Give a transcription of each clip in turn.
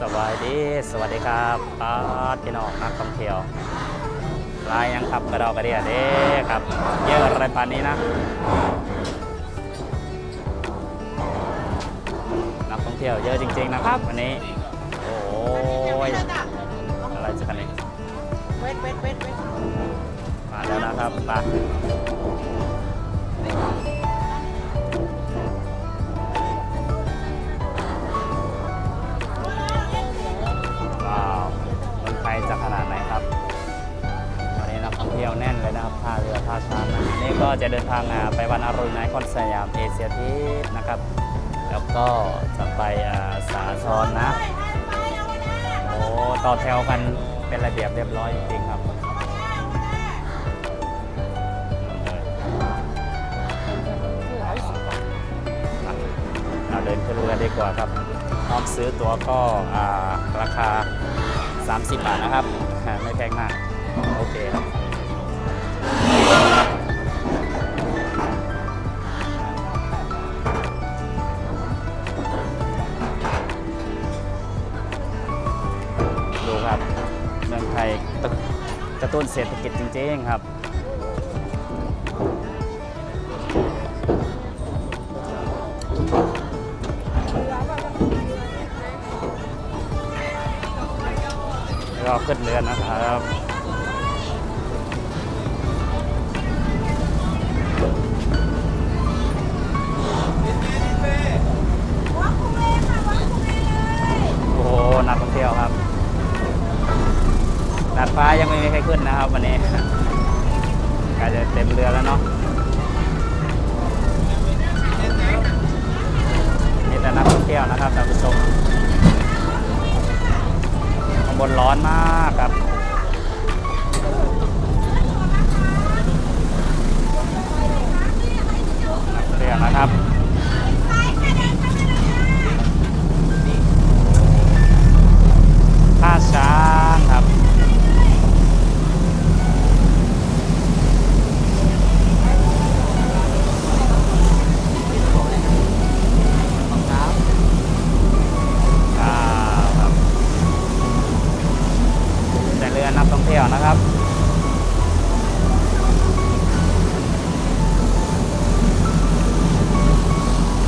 สวัสดีสวัสดีครับป้าดพี่น้องนักท่องเที่ยวลายยังขับกระดอกกระเดียเด้ครับ เยอะอะไรปานนี้นะ นักท่องเที่ยวเยอะจริง ๆนะครับวันนี้ โอ้ยอะไรจะกันนี้เว้นเว้นเว้นเว้นมาแล้วนะครับไป จะขนาดไหนครับ วันนี้นักท่องเที่ยวแน่นเลยนะครับท่าเรือท่าช้างนะนี่ก็จะเดินทางไปวันอรุณในคอนสยามเอเชียทีนะครับ แล้วก็จะไปสาทรนะโอ้ต่อแถวกันเป็นระเบียบเรียบร้อยจริงครับเราเดินขึ้นเรือดีกว่าครับพร้อมซื้อตั๋วก็ราคา 30 บาทนะครับอ่าไม่แพงมาก โอเคครับดูครับเมืองไทยกระตุ้นเศรษฐกิจจริงๆครับ ก็ขึ้นเรือนะครับโอ้โหนักท่องเที่ยวครับดาดฟ้ายังไม่มีใครขึ้นนะครับวันนี้กาจะเต็มเรือแล้วเนาะนี่แต่นักท่องเที่ยวนะครับท่านผู้ชม บนร้อนมากครับ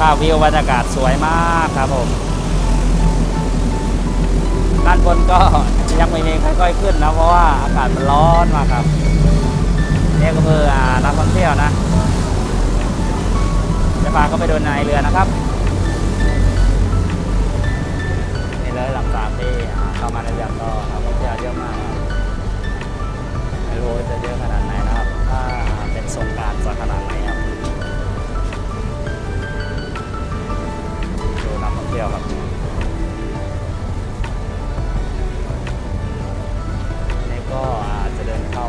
ภาพวิวบรรยากาศสวยมากครับผม ด้านบนก็ยังไม่มีค่อยๆขึ้นนะเพราะว่าอากาศมันร้อนมากครับนี่ก็คืออ่านักท่องเที่ยวนะจะพาเขาไปดูในเรือนะครับนี่เลยหลังจากที่เข้ามาในเรือก็นักท่องเที่ยวเยอะมากไม่รู้จะเยอะขนาดไหนนะครับถ้าเป็นสงการจะขนาดไหนครับ เที่ยวครับนี่ก็จะเดินเข้า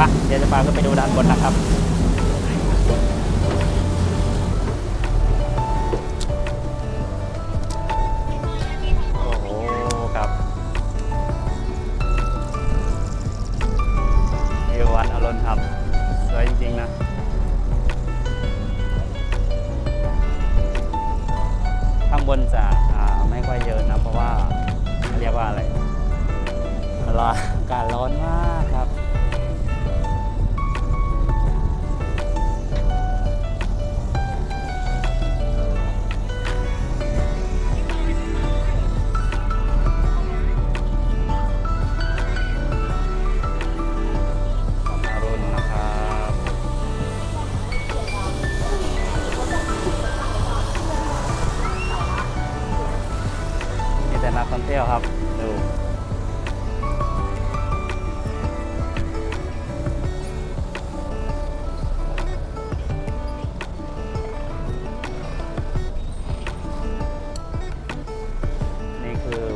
ปะเดี๋ยวจะพาขึ้นไปดูด้านบนนะครับโอ้โหครับวิววัดอรุณครับสวยจริงๆนะข้างบนจะไม่ค่อยเยอะนะ เพราะว่าเรียกว่าอะไรร้อนอากาศร้อนมากครับ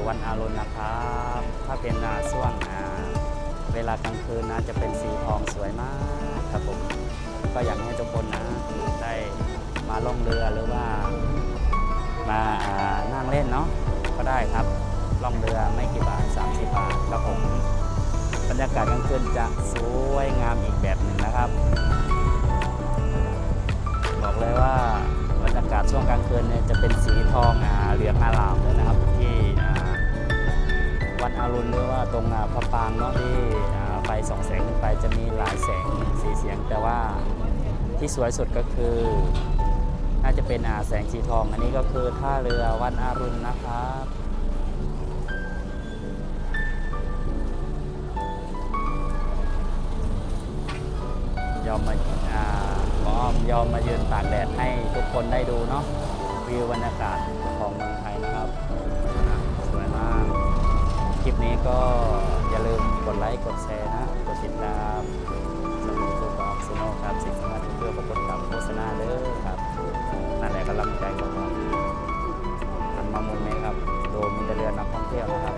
วันอารุณนะครับ ถ้าเป็นนาส่วงนะเวลากลางคืนนะจะเป็นสีทองสวยมากครับผม ก็อยากให้ทุกคนนะได้มาล่องเรือหรือว่า มานั่งเล่นเนาะก็ได้ครับล่องเรือไม่กี่บาท 30 บาทครับผมบรรยากาศกลางคืนจะสวยงามอีกแบบหนึ่งนะครับ บอกเลยว่าบรรยากาศช่วงกลางคืนเนี่ยจะเป็นสีทองเหลืองอารามเลยนะครับ วัดอรุณหรือว่าตรงพระปางเนาะที่ไฟสองแสงขึ้นไปจะมีหลายแสงสีเสียง แต่ว่าที่สวยสุดก็คือ น่าจะเป็นอาแสงสีทอง อันนี้ก็คือท่าเรือวัดอรุณนะครับยอมมาอ่าหมออ้อมยอมมายืนตากแดดให้ทุกคนได้ดูเนาะวิวบรรยากาศ คลิปนี้ก็อย่าลืมกดไลค์ กดแชร์นะ กดติดตามสมุดตัวออกสโนครับสิ่งสำคัญเพื่อประกฏตามโฆษณาเด้อครับนั่นแหละกำลังใจของผมหันมามุมนี้ครับ โดมีแต่เรือนักท่องเที่ยวนะครับ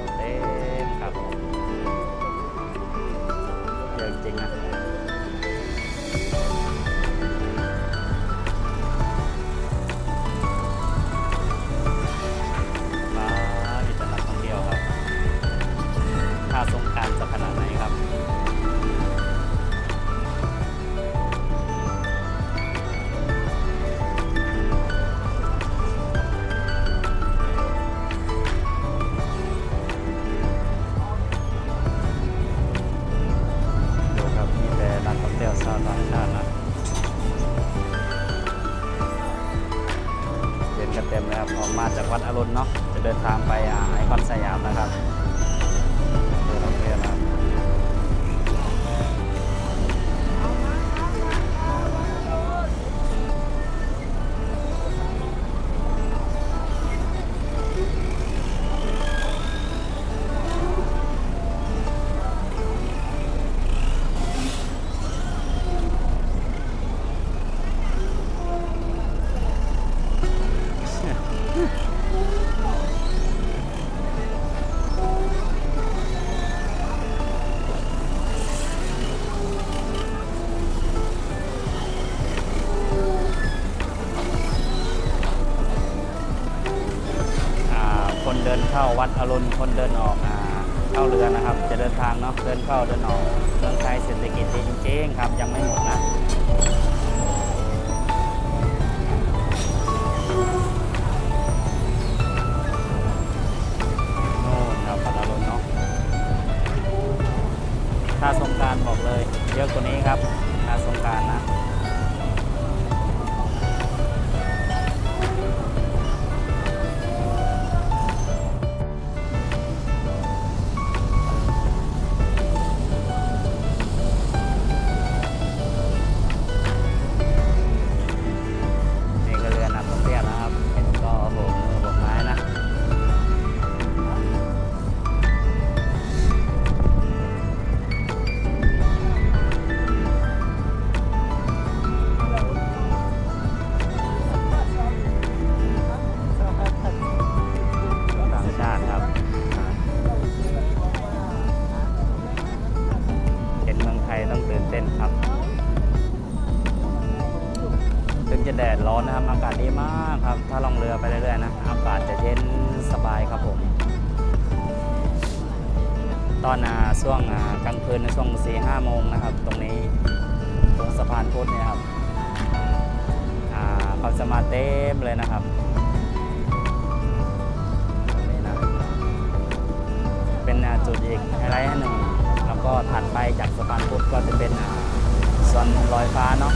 เดินทางไปอ่าไอคอนสยามนะครับ เข้าวัดอรุณคนเดินออกอ่าเข้าเรือนะครับ จะเดินทางเนาะเดินเข้าเดินออกเมืองไทยเศรษฐกิจดีจริงๆครับยังไม่หมดนะ ตอนอ่าช่วงอ่ากลางคืนในช่วง4ีห้าโมงนะครับ ตรงนี้ตรงสะพานพุทธเนี่ยครับอ่าเขาจะมาเต็มเลยนะครับนี้นะเป็นอ่าจุดอีกไฮไลท์หนึ่งแล้วก็ถัดไปจากสะพานพุทธก็จะเป็นอ่าสวนลอยฟ้าเนาะ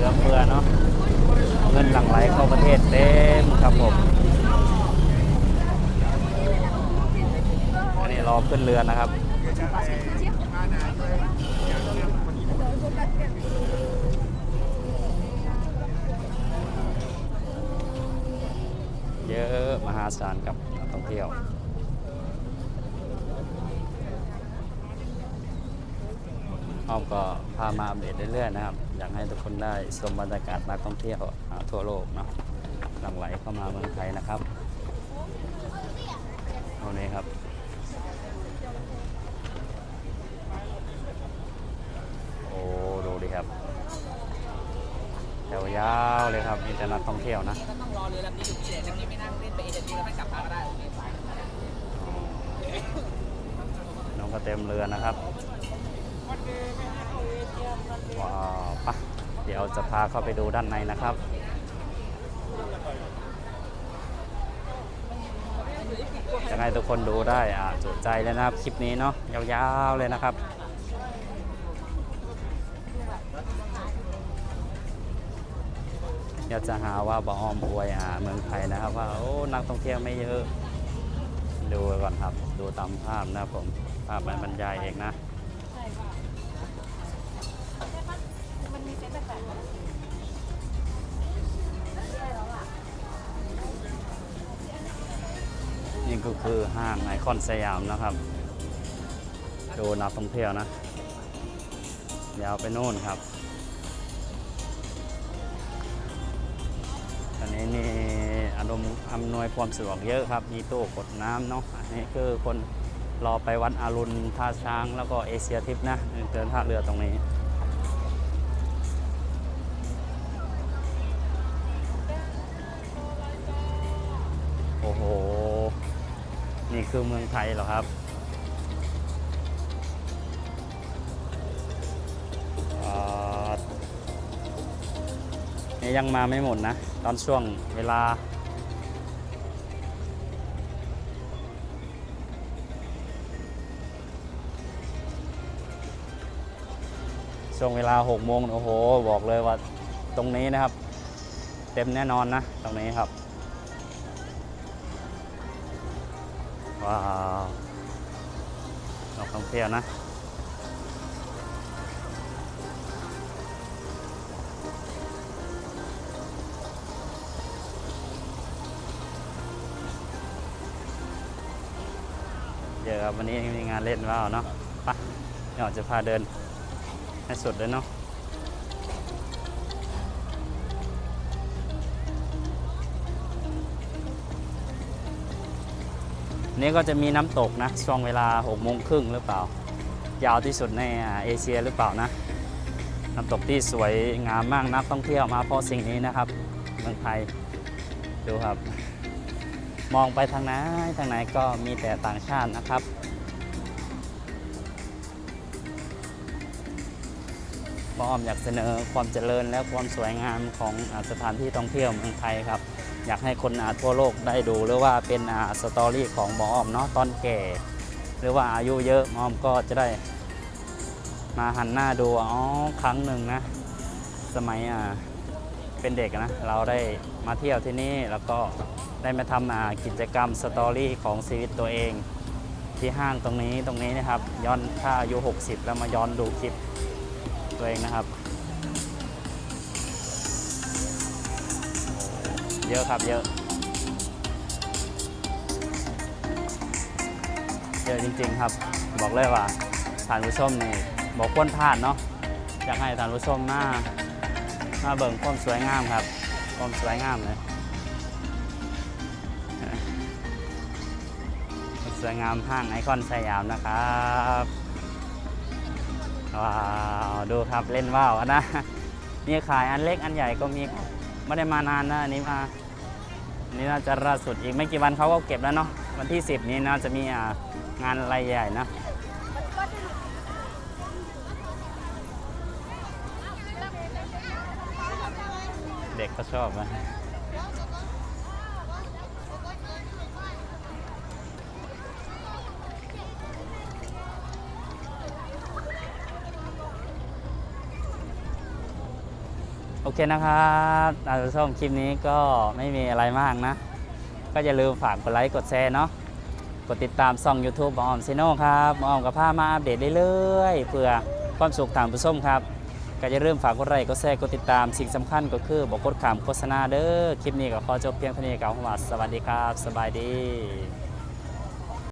ือเฟือเนาะเงินหลั่งไหลเข้าประเทศเต็มครับผมอันนี้รอขึ้นเรือนะครับเยอะมหาศาลกับนักท่องเที่ยวอ้อมก็พามาอัปเดตเรื่อยๆนะครับ อยากให้ทุกคนได้ชมบรรยากาศนักท่องเที่ยวทั่วโลกเนาะหลั่งไหลเข้ามาเมืองไทยนะครับตรงนี้ครับโอ้ดูดิครับแถวยาวเลยครับมีแต่นักท่องเที่ยวนะก็ต้องรอเรือลำนี้อยู่ที่ไหนลำนี้ไม่นั่งเล่นไปเอเดนแล้วไม่กลับมาก็ได้น้องก็เต็มเรือนะครับ ว้าวปะเดี๋ยวจะพาเข้าไปดูด้านในนะครับจะให้ทุกคนดูได้อ่าจุใจเลยนะครับ คลิปนี้เนาะยาวๆเลยนะครับอยากจะหาว่าบออมอวยอ่าเมืองไทยนะครับ ว่าโอ้นักท่องเที่ยวไม่เยอะ ดูก่อนครับ ดูตามภาพนะครับผมภาพมันบรรยายเองนะ นี่ก็คือห้างไอคอนสยามนะครับ ดูนักท่องเที่ยวนะ ยาวไปโน่นครับ ตอนนี้มีอารมณ์อำนวยความสะดวกเยอะครับ มีตู้กดน้ำเนาะ อันนี้คือคนรอไปวัดอารุณท่าช้างแล้วก็เอเชียทิปนะ เดินท่าเรือตรงนี้ โอ้โห นี่คือเมืองไทยเหรอครับนี่ยังมาไม่หมดนะ ตอนช่วงเวลา ช่วงเวลา6โมงโอ้โห บอกเลยว่าตรงนี้นะครับ เต็มแน่นอนนะ ตรงนี้ครับ ว้าวนักท่องเที่ยวนะเดี๋ยวครับวันนี้มีงานเล่นว่าวเนาะไปะเดี๋ยวจะพาเดินให้สุดเลยเนาะ นี่ก็จะมีน้ำตกนะช่วงเวลา6โมงครึ่งหรือเปล่า ยาวที่สุดในอ่าเอเชียหรือเปล่านะ น้ำตกที่สวยงามมากนักท่องเที่ยวมาเพราะสิ่งนี้นะครับ เมืองไทยดูครับ มองไปทางไหนทางไหนก็มีแต่ต่างชาตินะครับบอมอยากเสนอความเจริญและความสวยงามของสถานที่ท่องเที่ยวเมืองไทยครับ อยากให้คนทั่วโลกได้ดู หรือว่าเป็นสตอรี่ของหมอออมเนาะตอนแก่ หรือว่าอายุเยอะหมออมก็จะได้ มาหันหน้าดูอ๋อครั้งหนึ่งนะ สมัยอ่าเป็นเด็กนะ เราได้มาเที่ยวที่นี่แล้วก็ได้มาทำกิจกรรมสตอรี่ของชีวิตตัวเองที่ห้างตรงนี้ตรงนี้นะครับ ย้อนถ้าอายุ 60 แล้วมาย้อนดูคลิปตัวเองนะครับ เยอะครับเยอะเยอะจริง ๆ ครับ บอกเลยว่าทานผู้ชมนี่บอกควรพลาดเนาะอยากให้ทานผู้ชมมามาเบิ่งความสวยงามครับความสวยงามเลยสวยงามห้างไอคอนสยามนะครับว้าวดูครับเล่นว่าวนะนี่ขายอันเล็กอันใหญ่ก็มีไม่ได้มานานนะอันนี้มา นี่น่าจะล่าสุดอีกไม่กี่วันเขาก็เก็บแล้วเนาะวันที่ 10 นี้น่าจะมีงานอะไรใหญ่นะเด็กก็ชอบนะ เคนะครับท่านผู้ชมคลิปนี้ก็ไม่มีอะไรมากนะ ก็อย่าลืมฝากกดไลค์กดแชร์เนาะ กดติดตามช่อง YouTube หมอออมซิโน่ครับหมออมกับผ้ามาอัปเดตเรื่อยๆเพื่อความสุขทางผู้ชมครับ ก็จะเริ่มฝากกดไลค์กดแชร์กดติดตามสิ่งสำคัญก็คือบอกกดขามโฆษณาเด้อ คลิปนี้ก็ขอจบเพียงเท่านี้กับผมสวัสดีครับ สบายดี